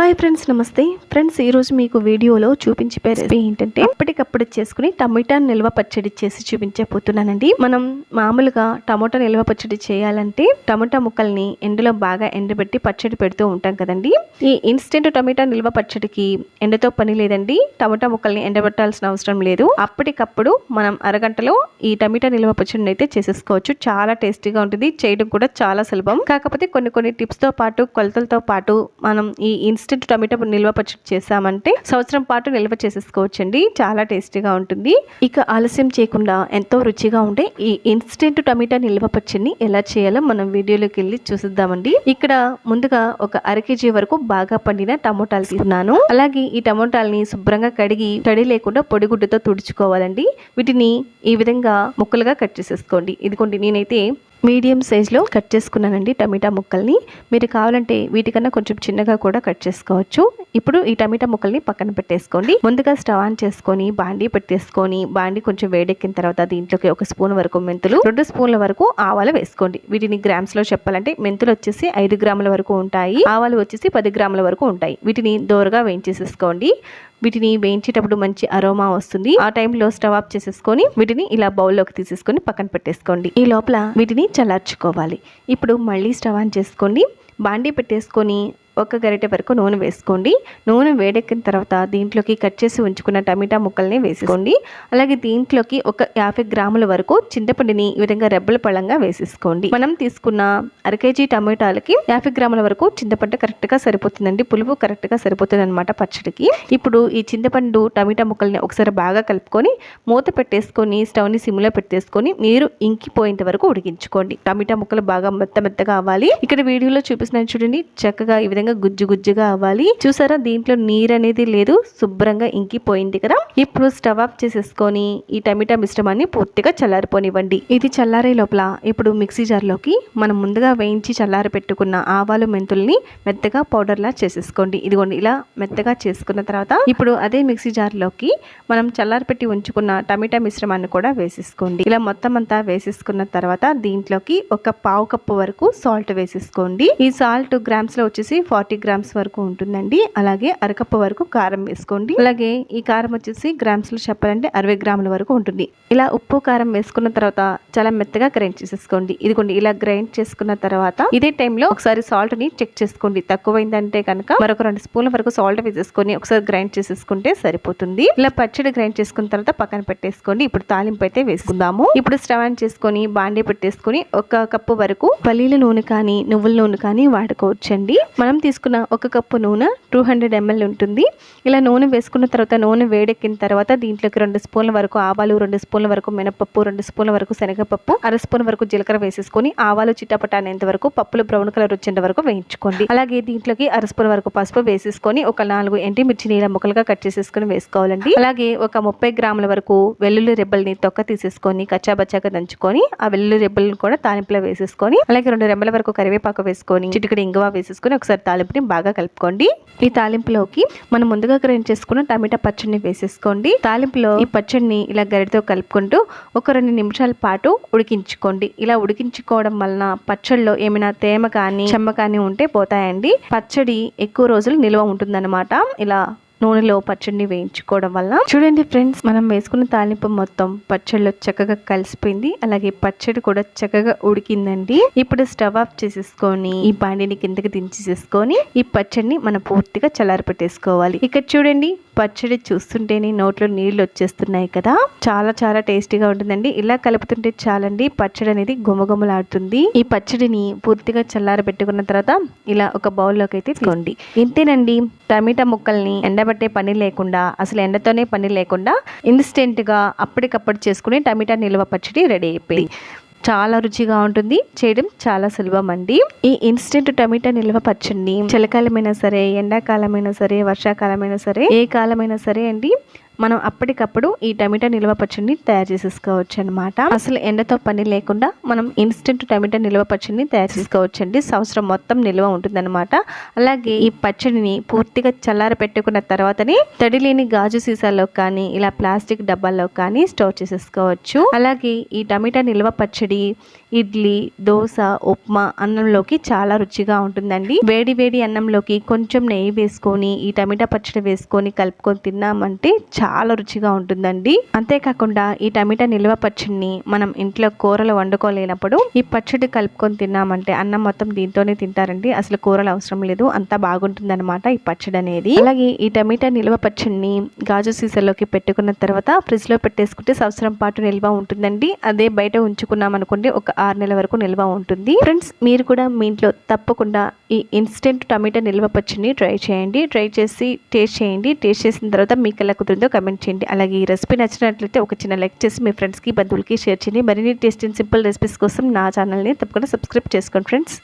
Hi friends నమస్తే. Friends ఈరోజు మీకు వీడియోలో చూపించే రెసిపీ ఏంటంటే అప్పటికప్పుడు చేసుకుని టమాటా నిల్వ పచ్చడి చేసి చూపించబోతున్నానండి. మనం మామూలుగా టమాటా నిల్వ పచ్చడి చేయాలంటే టమాటా ముక్కల్ని ఎండలో బాగా ఎండబెట్టి పచ్చడి పెడుతూ ఉంటాం కదండి. ఈ ఇన్స్టెంట్ టమాటా నిల్వ పచ్చడికి ఎండతో పని లేదండి. టమాటా ముక్కల్ని ఎండబెట్టాల్సిన అవసరం లేదు. అప్పటికప్పుడు మనం అరగంటలో ఈ టమాటా నిల్వ పచ్చడిని అయితే చేసేసుకోవచ్చు. చాలా టేస్టీగా ఉంటుంది. చేయడం కూడా చాలా సులభం. కాకపోతే కొన్ని కొన్ని టిప్స్తో పాటు కొలతలతో పాటు మనం ఈ ఇన్స్టెంట్ టమాటా నిల్వ పచ్చడి చేసామంటే సంవత్సరం పాటు నిల్వ చేసేసుకోవచ్చండి. చాలా టేస్టీగా ఉంటుంది. ఇక ఆలస్యం చేయకుండా ఎంతో రుచిగా ఉండే ఈ ఇన్స్టెంట్ టమాటా నిల్వ పచ్చడిని ఎలా చేయాలో మనం వీడియోలోకి వెళ్ళి చూసిద్దామండి. ఇక్కడ ముందుగా ఒక అర కేజీ వరకు బాగా పండిన టమోటాలు తీసుకున్నాను. అలాగే ఈ టమోటాలని శుభ్రంగా కడిగి తడి లేకుండా పొడిగుడ్డతో తుడుచుకోవాలండి. వీటిని ఈ విధంగా ముక్కలుగా కట్ చేసేసుకోండి. ఇదిగోండి నేనైతే మీడియం సైజులో కట్ చేసుకున్నానండి టమాటా ముక్కల్ని. మీరు కావాలంటే వీటికన్నా కొంచెం చిన్నగా కూడా కట్ చేసుకోవచ్చు. ఇప్పుడు ఈ టమాటా ముక్కల్ని పక్కన పెట్టేసుకోండి. ముందుగా స్టవ్ ఆన్ చేసుకొని బాండీ పెట్టేసుకొని బాండీ కొంచెం వేడెక్కిన తర్వాత దీంట్లోకి ఒక స్పూన్ వరకు మెంతులు రెండు స్పూన్ల వరకు ఆవాలు వేసుకోండి. వీటిని గ్రామ్స్లో చెప్పాలంటే మెంతులు వచ్చేసి ఐదు గ్రాముల వరకు ఉంటాయి. ఆవాలు వచ్చేసి పది గ్రాముల వరకు ఉంటాయి. వీటిని దోరగా వేయించేసేసుకోండి. వీటిని వేయించేటప్పుడు మంచి అరోమా వస్తుంది. ఆ టైంలో స్టవ్ ఆఫ్ చేసేసుకొని వీటిని ఇలా బౌల్లోకి తీసేసుకొని పక్కన పెట్టేసుకోండి. ఈ లోపల వీటిని చల్లార్చుకోవాలి. ఇప్పుడు మళ్ళీ స్టవ్ ఆన్ చేసుకోండి బాండీ పెట్టేసుకొని ఒక గరిటె వరకు నూనె వేసుకోండి. నూనె వేడెక్కిన తర్వాత దీంట్లోకి కట్ చేసి ఉంచుకున్న టమాటా ముక్కల్ని వేసుకోండి అలాగే దీంట్లోకి ఒక యాభై గ్రాముల వరకు చింతపండిని ఈ విధంగా రెబ్బల పళ్ళంగా వేసేసుకోండి. మనం తీసుకున్న అర కేజీ టమాటాలకి యాభై గ్రాముల వరకు చింతపండు కరెక్ట్గా సరిపోతుందండి. పులుపు కరెక్ట్గా సరిపోతుంది అనమాట పచ్చడికి. ఇప్పుడు ఈ చింతపండు టమాటా ముక్కల్ని ఒకసారి బాగా కలుపుకొని మూత పెట్టేసుకొని స్టవ్ని సిమ్లో పెట్టేసుకొని నీరు ఇంకిపోయేంత వరకు ఉడికించుకోండి. టమాటా ముక్కలు బాగా మెత్త మెత్తగా అవ్వాలి. ఇక్కడ వీడియోలో చూపిస్తున్నాను చూడండి. చక్కగా ఈ విధంగా గుజ్జు గుజ్జుగా అవ్వాలి. చూసారా? దీంట్లో నీరు అనేది లేదు. శుభ్రంగా ఇంకిపోయింది కదా? ఇప్పుడు స్టవ్ ఆఫ్ చేసేసుకొని ఈ టమాటా మిశ్రమాన్ని పూర్తిగా చల్లారిపోనివ్వండి. ఇది చల్లారే లోపల ఇప్పుడు మిక్సీ జార్లోకి మనం ముందుగా వేయించి చల్లారి పెట్టుకున్న ఆవాలు మెంతుల్ని మెత్తగా పౌడర్లా చేసేసుకోండి. ఇదిగోండి ఇలా మెత్తగా చేసుకున్న తర్వాత ఇప్పుడు అదే మిక్సీ జార్లోకి మనం చల్లారి పెట్టి ఉంచుకున్న టమాటా మిశ్రమాన్ని కూడా వేసేసుకోండి. ఇలా మొత్తం అంతా వేసేసుకున్న తర్వాత దీంట్లోకి ఒక పావు కప్పు వరకు సాల్ట్ వేసేసుకోండి. ఈ సాల్ట్ గ్రామ్స్లో వచ్చేసి ఫార్టీ గ్రామ్స్ వరకు ఉంటుందండి. అలాగే అరకప్పు వరకు కారం వేసుకోండి. అలాగే ఈ కారం వచ్చేసి గ్రామ్స్లో చెప్పాలంటే అరవై గ్రాముల వరకు ఉంటుంది. ఇలా ఉప్పు కారం వేసుకున్న తర్వాత చాలా మెత్తగా గ్రైండ్ చేసేసుకోండి. ఇదిగోండి ఇలా గ్రైండ్ చేసుకున్న తర్వాత ఇదే టైంలో ఒకసారి సాల్ట్ని చెక్ చేసుకోండి. తక్కువైందంటే కనుక మరొక రెండు స్పూన్ల వరకు సాల్ట్ వేసేసుకొని ఒకసారి గ్రైండ్ చేసేసుకుంటే సరిపోతుంది. ఇలా పచ్చడి గ్రైండ్ చేసుకున్న తర్వాత పక్కన పెట్టేసుకోండి. ఇప్పుడు తాలింపు అయితే వేసుకుందాము. ఇప్పుడు స్టవ్ ఆన్ చేసుకొని బాండీ పెట్టేసుకొని ఒక కప్పు వరకు పల్లీల నూనె కానీ నువ్వుల నూనె కానీ వాడుకోవచ్చండి. మనం తీసుకున్న ఒక కప్పు నూనె టూ హండ్రెడ్ ఎంఎల్ ఉంటుంది. ఇలా నూనె వేసుకున్న తర్వాత నూనె వేడెక్కిన తర్వాత దీంట్లోకి రెండు స్పూన్ల వరకు ఆవాలు రెండు స్పూన్ల వరకు మినపప్పు రెండు స్పూన్ల వరకు శనగపప్పు అర స్పూన్ వరకు జీలకర్ర వేసేసుకొని ఆవాలు చిట్టపట అనేంత వరకు పప్పులు బ్రౌన్ కలర్ వచ్చేంత వరకు వేయించుకోండి. అలాగే దీంట్లోకి అర స్పూన్ వరకు పసుపు వేసేసుకొని ఒక నాలుగు ఎండి మిర్చి నీళ్ళ ముక్కలుగా కట్ చేసేసుకొని వేసుకోవాలండి. అలాగే ఒక ముప్పై గ్రాముల వరకు వెల్లుల్లి రెబ్బల్ని తొక్క తీసేసుకొని కచ్చాబచ్చాగా దంచుకొని ఆ వెల్లుల్లి రెబ్బల్ని కూడా తాలింపులో వేసేసుకొని అలాగే రెండు రెమ్మల వరకు కరివేపాకు వేసుకొని చిటికడి ఇంగువ వేసేసుకొని ఒకసారి తాలింపుని బాగా కలుపుకోండి. ఈ తాలింపులోకి మనం ముందుగా గ్రైండ్ చేసుకున్న టమాటా పచ్చడిని వేసేసుకోండి. తాలింపులో ఈ పచ్చడిని ఇలా గరిటతో కలుపుకుంటూ ఒక రెండు నిమిషాల పాటు ఉడికించుకోండి. ఇలా ఉడికించుకోవడం వలన పచ్చడిలో ఏమైనా తేమ కానీ చెమ్మ కానీ ఉంటే పోతాయండి. పచ్చడి ఎక్కువ రోజులు నిల్వ ఉంటుందన్నమాట. ఇలా నూనెలో పచ్చడిని వేయించుకోవడం వల్ల చూడండి ఫ్రెండ్స్ మనం వేసుకున్న తాలింపు మొత్తం పచ్చడిలో చక్కగా కలిసిపోయింది. అలాగే పచ్చడి కూడా చక్కగా ఉడికిందండి. ఇప్పుడు స్టవ్ ఆఫ్ చేసేసుకొని ఈ బాండిని కిందకి దించేసేసుకొని ఈ పచ్చడిని మనం పూర్తిగా చల్లారి పెట్టేసుకోవాలి ఇక్కడ చూడండి పచ్చడి చూస్తుంటేనే నోట్లో నీళ్ళు వచ్చేస్తున్నాయి కదా. చాలా చాలా టేస్టీగా ఉంటుందండి. ఇలా కలుపుతుంటే చాలండి పచ్చడి అనేది గుమగుమలాడుతుంది ఈ పచ్చడిని పూర్తిగా చల్లార పెట్టుకున్న తర్వాత ఇలా ఒక బౌల్లోకి అయితే తీసుకోండి. ఇంతేనండి టమాటా ముక్కల్ని ఎండబట్టే పని లేకుండా అసలు ఎండతోనే పని లేకుండా ఇన్స్టెంట్గా అప్పటికప్పుడు చేసుకుని టమాటా నిల్వ పచ్చడి రెడీ అయిపోయింది. చాలా రుచిగా ఉంటుంది. చేయడం చాలా సులభం అండి ఈ ఇన్స్టెంట్ టమాటా నిల్వ పచ్చడిని చలికాలమైనా సరే ఎండాకాలమైనా సరే వర్షాకాలమైనా సరే ఏ కాలమైనా సరే అండి మనం అప్పటికప్పుడు ఈ టమాటా నిల్వ పచ్చడిని తయారు చేసేసుకోవచ్చు అనమాట అసలు ఎండతో పని లేకుండా మనం ఇన్స్టెంట్ టమాటా నిల్వ పచ్చడిని తయారు చేసుకోవచ్చండి. సంవత్సరం మొత్తం నిల్వ ఉంటుందన్నమాట. అలాగే ఈ పచ్చడిని పూర్తిగా చల్లార పెట్టుకున్న తర్వాతనే తడి లేని గాజు సీసాల్లో కానీ ఇలా ప్లాస్టిక్ డబ్బాల్లో కానీ స్టోర్ చేసేసుకోవచ్చు. అలాగే ఈ టమాటా నిల్వ పచ్చడి ఇడ్లీ దోశ ఉప్మా అన్నంలోకి చాలా రుచిగా ఉంటుందండి. వేడి వేడి అన్నంలోకి కొంచెం నెయ్యి వేసుకొని ఈ టమాటా పచ్చడి వేసుకొని కలుపుకొని తిన్నామంటే చాలా రుచిగా ఉంటుందండి. అంతేకాకుండా ఈ టమాటా నిల్వ పచ్చడిని మనం ఇంట్లో కూరలు వండుకోలేనప్పుడు ఈ పచ్చడి కలుపుకొని తిన్నామంటే అన్నం మొత్తం దీంతోనే తింటారండి. అసలు కూరలు అవసరం లేదు. అంతా బాగుంటుంది అనమాట ఈ పచ్చడి అనేది. అలాగే ఈ టమాటా నిల్వ పచ్చడిని గాజు సీసాలోకి పెట్టుకున్న తర్వాత ఫ్రిడ్జ్లో పెట్టేసుకుంటే సంవత్సరం పాటు నిల్వ ఉంటుందండి. అదే బయట ఉంచుకున్నాం అనుకోండి ఒక ఆరు నెలల వరకు నిల్వ ఉంటుంది. ఫ్రెండ్స్ మీరు కూడా మీ ఇంట్లో తప్పకుండా ఈ ఇన్స్టెంట్ టమాటా నిల్వ పచ్చడిని ట్రై చేయండి. ట్రై చేసి టేస్ట్ చేయండి. టేస్ట్ చేసిన తర్వాత మీకు ఎలా కుదిరిందో కమెంట్ చేయండి. అలాగే ఈ రెసిపీ నచ్చినట్లయితే ఒక చిన్న లైక్ చేసి మీ ఫ్రెండ్స్కి బంధువులకి షేర్ చేయండి. మరిన్ని టేస్ట్ అండ్ సింపుల్ రెసిపీస్ కోసం నా ఛానల్ని తప్పకుండా సబ్స్క్రైబ్ చేసుకోండి ఫ్రెండ్స్